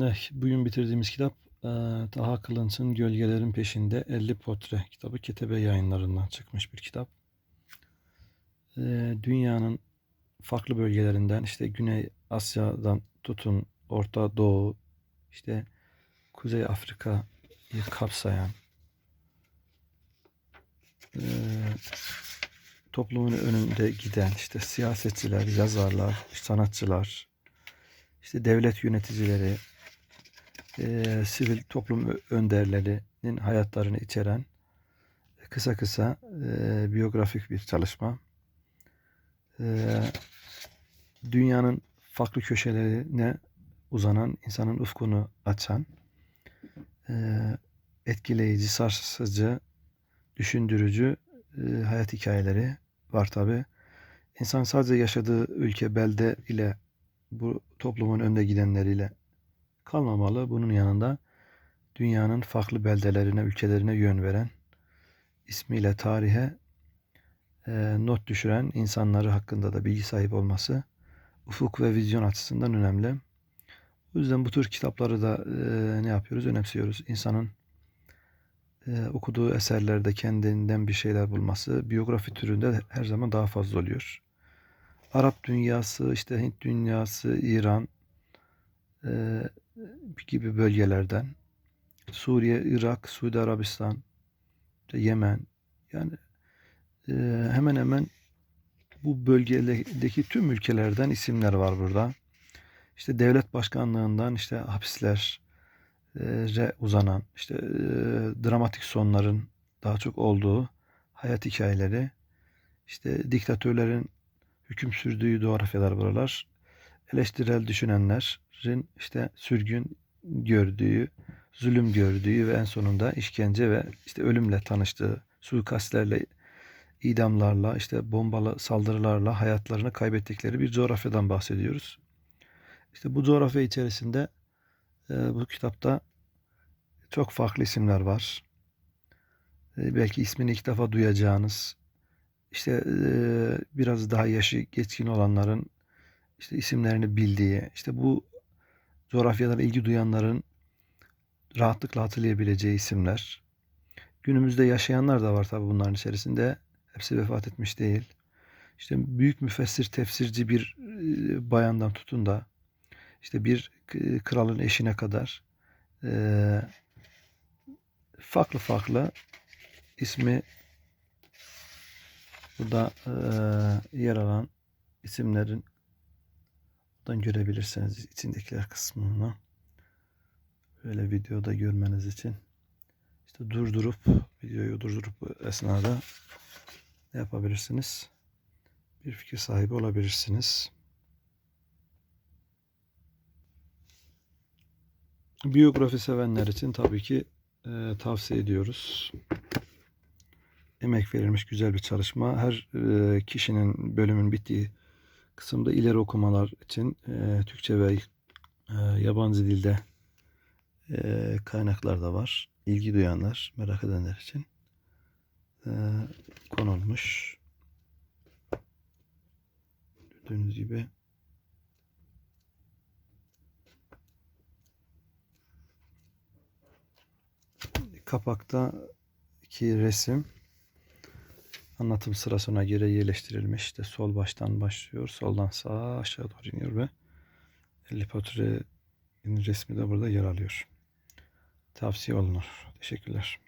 Eh, bugün bitirdiğimiz kitap eee, Taha Kılınç'ın Gölgelerin Peşinde 50 Portre kitabı Ketebe yayınlarından çıkmış bir kitap. Eee, dünyanın farklı bölgelerinden işte Güney Asya'dan tutun Orta Doğu işte Kuzey Afrika'yı kapsayan eee, toplumun önünde giden işte siyasetçiler, yazarlar, sanatçılar, işte devlet yöneticileri, eee, sivil toplum önderlerinin hayatlarını içeren kısa kısa eee, biyografik bir çalışma. Eee, dünyanın farklı köşelerine uzanan, insanın ufkunu açan, eee, etkileyici, sarsıcı, düşündürücü eee, hayat hikayeleri var tabi. İnsan sadece yaşadığı ülke, belde ile bu toplumun önde gidenleriyle kalmamalı. Bunun yanında dünyanın farklı beldelerine, ülkelerine yön veren, ismiyle tarihe e, not düşüren insanları hakkında da bilgi sahibi olması ufuk ve vizyon açısından önemli. O yüzden bu tür kitapları da e, ne yapıyoruz? Önemsiyoruz. İnsanın e, okuduğu eserlerde kendinden bir şeyler bulması biyografi türünde her zaman daha fazla oluyor. Arap dünyası, işte Hint dünyası, İran e, gibi bölgelerden Suriye, Irak, Suudi Arabistan, Yemen yani e, hemen hemen bu bölgedeki tüm ülkelerden isimler var burada. İşte devlet başkanlığından işte hapisler e, uzanan işte e, dramatik sonların daha çok olduğu hayat hikayeleri işte diktatörlerin hüküm sürdüğü coğrafyalar buralar. Eleştirel düşünenlerin işte sürgün gördüğü, zulüm gördüğü ve en sonunda işkence ve işte ölümle tanıştığı, suikastlerle, idamlarla, işte bombalı saldırılarla hayatlarını kaybettikleri bir coğrafyadan bahsediyoruz. İşte bu coğrafya içerisinde e, bu kitapta çok farklı isimler var. E, belki ismini ilk defa duyacağınız, işte e, biraz daha yaşı geçkin olanların işte isimlerini bildiği, işte bu coğrafyalara ilgi duyanların rahatlıkla hatırlayabileceği isimler. Günümüzde yaşayanlar da var tabi bunların içerisinde. Hepsi vefat etmiş değil. İşte büyük müfessir, tefsirci bir e, bayandan tutun da işte bir k- kralın eşine kadar e, farklı farklı ismi burada e, yer alan isimlerin buradan görebilirsiniz içindekiler kısmını. Böyle videoda görmeniz için işte durdurup videoyu durdurup esnada ne yapabilirsiniz? Bir fikir sahibi olabilirsiniz. Biyografi sevenler için tabii ki e, tavsiye ediyoruz. Emek verilmiş güzel bir çalışma. Her e, kişinin bölümün bittiği kısımda ileri okumalar için e, Türkçe ve e, yabancı dilde e, kaynaklar da var. İlgi duyanlar, merak edenler için e, konulmuş. Gördüğünüz gibi kapakta iki resim anlatım sırasına göre yerleştirilmiş. İşte sol baştan başlıyor, soldan sağa aşağı doğru iniyor ve 50 portrenin resmi de burada yer alıyor. Tavsiye olunur. Teşekkürler.